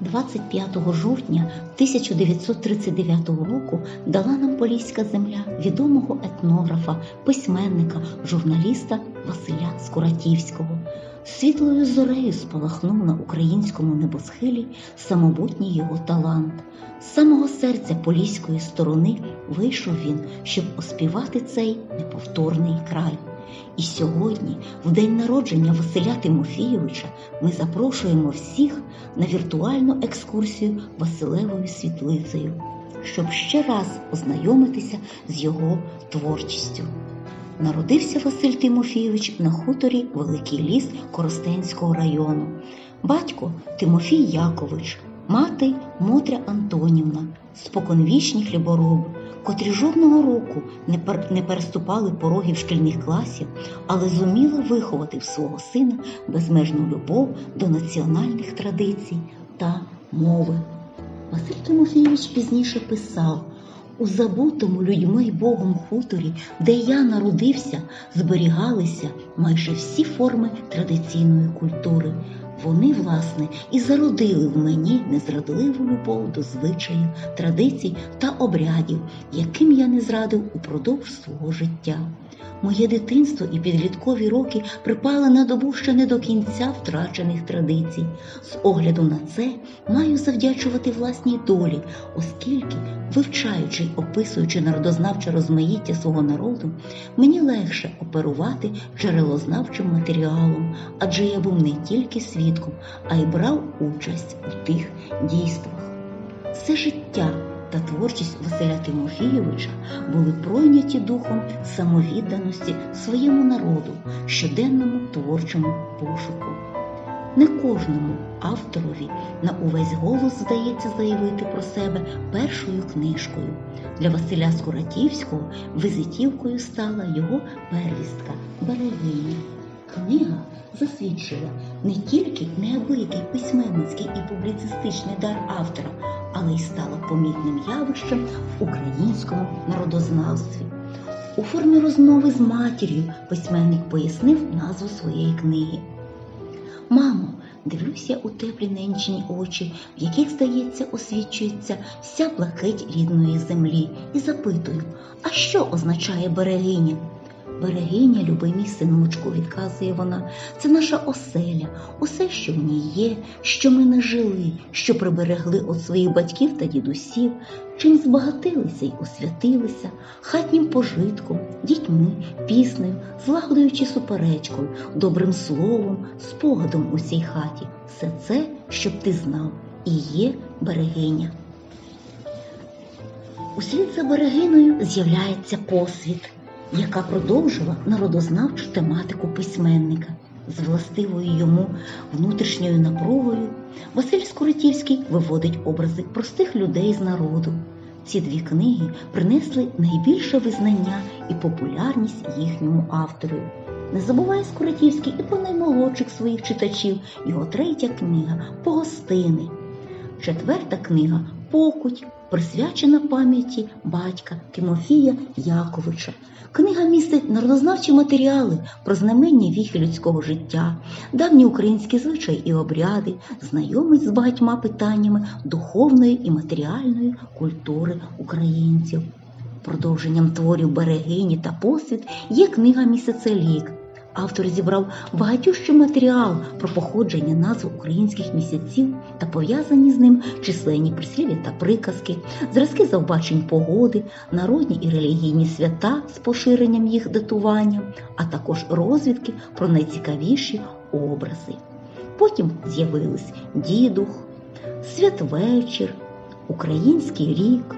25 жовтня 1939 року дала нам поліська земля відомого етнографа, письменника, журналіста Василя Скуратівського. Світлою зорею спалахнув на українському небосхилі самобутній його талант. З самого серця поліської сторони вийшов він, щоб оспівати цей неповторний край. І сьогодні, в день народження Василя Тимофійовича, ми запрошуємо всіх на віртуальну екскурсію Василевою світлицею, щоб ще раз ознайомитися з його творчістю. Народився Василь Тимофійович на хуторі Великий Ліс Коростенського району. Батько Тимофій Якович, мати Мотря Антонівна, споконвічні хлібороби, котрі жодного року не, пер... не переступали порогів шкільних класів, але зуміли виховати в свого сина безмежну любов до національних традицій та мови. Василь Тимофійович пізніше писав. У забутому людьми й Богом хуторі, де я народився, зберігалися майже всі форми традиційної культури. Вони, власне, і зародили в мені незрадливу любов до звичаїв, традицій та обрядів, яким я не зрадив упродовж свого життя. Моє дитинство і підліткові роки припали на добу ще не до кінця втрачених традицій. З огляду на це маю завдячувати власній долі, оскільки, вивчаючи й описуючи народознавче розмаїття свого народу, мені легше оперувати джерелознавчим матеріалом, адже я був не тільки свідком, а й брав участь у тих дійствах. Все життя та творчість Василя Тимофійовича були пройняті духом самовідданості своєму народу, щоденному творчому пошуку. Не кожному авторові на увесь голос здається заявити про себе першою книжкою. Для Василя Скуратівського визитівкою стала його первістка Берегиня. Книга засвідчила не тільки неабиякий письменницький і публіцистичний дар автора, але й стала помітним явищем в українському народознавстві. У формі розмови з матір'ю письменник пояснив назву своєї книги. Мамо, дивлюся у теплі ненчині очі, в яких, здається, освічується вся блакить рідної землі, і запитую, а що означає берегиня? Берегиня, любий синочку, відказує вона, це наша оселя, усе, що в ній є, що ми не жили, що приберегли від своїх батьків та дідусів, чим збагатилися й освятилися, хатнім пожитком, дітьми, піснею, злагодуючи суперечкою, добрим словом, спогадом у цій хаті. Все це, щоб ти знав, і є берегиня. Услід за берегиною з'являється посвіт яка продовжила народознавчу тематику письменника. З властивою йому внутрішньою напругою Василь Скоротівський виводить образи простих людей з народу. Ці дві книги принесли найбільше визнання і популярність їхньому автору. Не забуває Скоротівський і про наймолодших своїх читачів його третя книга Погостини. Четверта книга Покуть, присвячена пам'яті батька Тимофія Яковича. Книга містить народознавчі матеріали про знаменні віхи людського життя, давні українські звичаї і обряди, знайомить з багатьма питаннями духовної і матеріальної культури українців. Продовженням творів берегині та посвіт є книга Місяцелік. Автор зібрав багатющий матеріал про походження назв українських місяців та пов'язані з ним численні прислів'я та приказки, зразки завбачень погоди, народні і релігійні свята з поширенням їх датування, а також розвідки про найцікавіші образи. Потім з'явились дідух, святвечір, Український рік,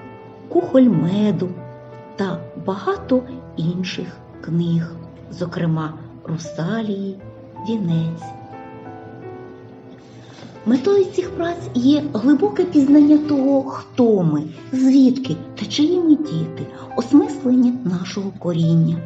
Кухоль меду та багато інших книг, зокрема Русалії, Вінець. Метою цих праць є глибоке пізнання того, хто ми, звідки та чиї ми діти, осмислення нашого коріння.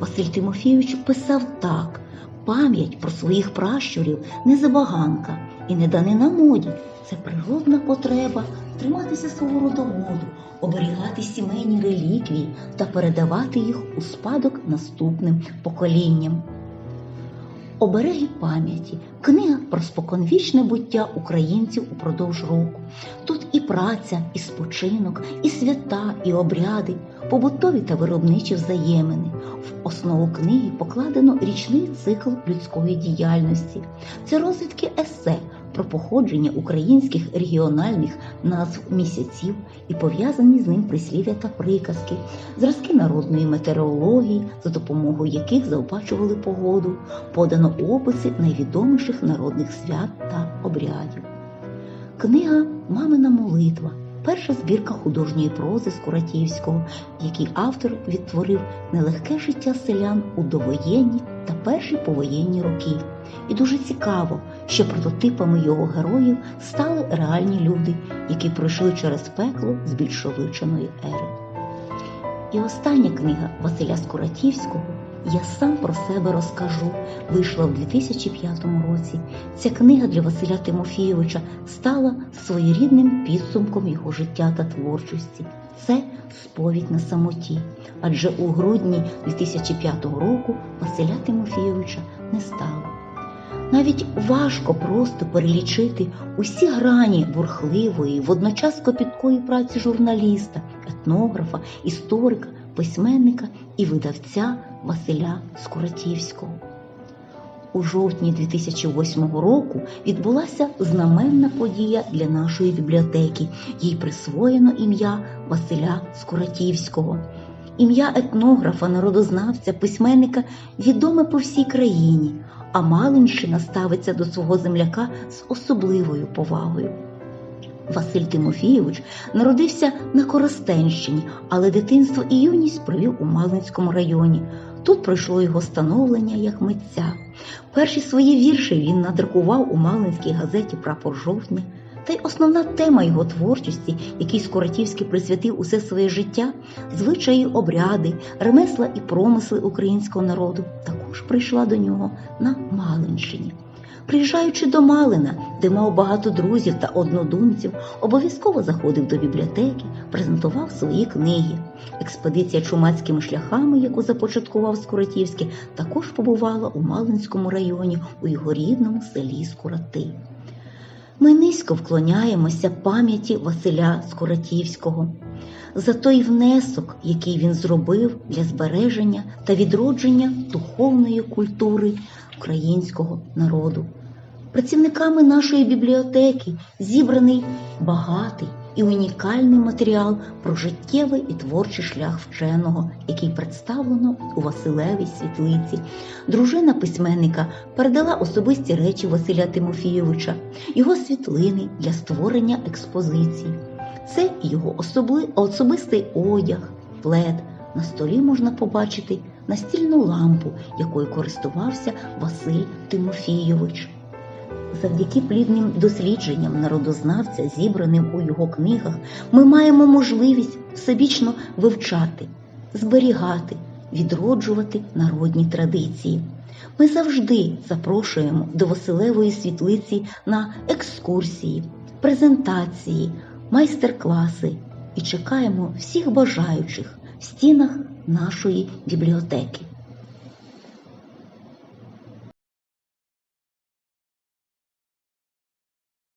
Василь Тимофійович писав так: пам'ять про своїх пращурів не забаганка і не данина моді. Це природна потреба триматися свого родоводу, оберігати сімейні реліквії та передавати їх у спадок наступним поколінням. Обереги пам'яті книга про споконвічне буття українців упродовж року. Тут і праця, і спочинок, і свята, і обряди, побутові та виробничі взаємини. В основу книги покладено річний цикл людської діяльності. Це розвідки есе про походження українських регіональних назв місяців і пов'язані з ним прислів'я та приказки, зразки народної метеорології, за допомогою яких заобачували погоду, подано описи найвідоміших народних свят та обрядів. Книга Мамина молитва перша збірка художньої прози Скуратівського, в якій автор відтворив нелегке життя селян у довоєнні та перші повоєнні роки. І дуже цікаво, що прототипами його героїв стали реальні люди, які пройшли через пекло з більшовичаної ери. І остання книга Василя Скуратівського Я сам про себе розкажу вийшла в 2005 році. Ця книга для Василя Тимофійовича стала своєрідним підсумком його життя та творчості. Це сповідь на самоті, адже у грудні 2005 року Василя Тимофійовича не стало. Навіть важко просто перелічити усі грані бурхливої, водночас копіткої праці журналіста, етнографа, історика, письменника і видавця Василя Скуратівського. У жовтні 2008 року відбулася знаменна подія для нашої бібліотеки. Їй присвоєно ім'я Василя Скуратівського. Ім'я етнографа, народознавця, письменника відоме по всій країні, а Малинщина ставиться до свого земляка з особливою повагою. Василь Тимофійович народився на Коростенщині, але дитинство і юність провів у Малинському районі. Тут пройшло його становлення як митця. Перші свої вірші він надрукував у Малинській газеті Прапор жовтня. Та й основна тема його творчості, якій Скоротівський присвятив усе своє життя, звичаї, обряди, ремесла і промисли українського народу, також прийшла до нього на Малинщині. Приїжджаючи до Малина, де мав багато друзів та однодумців, обов'язково заходив до бібліотеки, презентував свої книги. Експедиція чумацькими шляхами, яку започаткував Скуратівський, також побувала у Малинському районі у його рідному селі Скурати. Ми низько вклоняємося пам'яті Василя Скуратівського за той внесок, який він зробив для збереження та відродження духовної культури українського народу. Працівниками нашої бібліотеки зібраний багатий і унікальний матеріал про життєвий і творчий шлях вченого, який представлено у Василевій світлиці. Дружина письменника передала особисті речі Василя Тимофійовича, його світлини для створення експозиції. Це його особистий одяг, плед. На столі можна побачити настільну лампу, якою користувався Василь Тимофійович. Завдяки плідним дослідженням народознавця, зібраним у його книгах, ми маємо можливість всебічно вивчати, зберігати, відроджувати народні традиції. Ми завжди запрошуємо до Василевої світлиці на екскурсії, презентації, майстер-класи і чекаємо всіх бажаючих стінах нашої бібліотеки.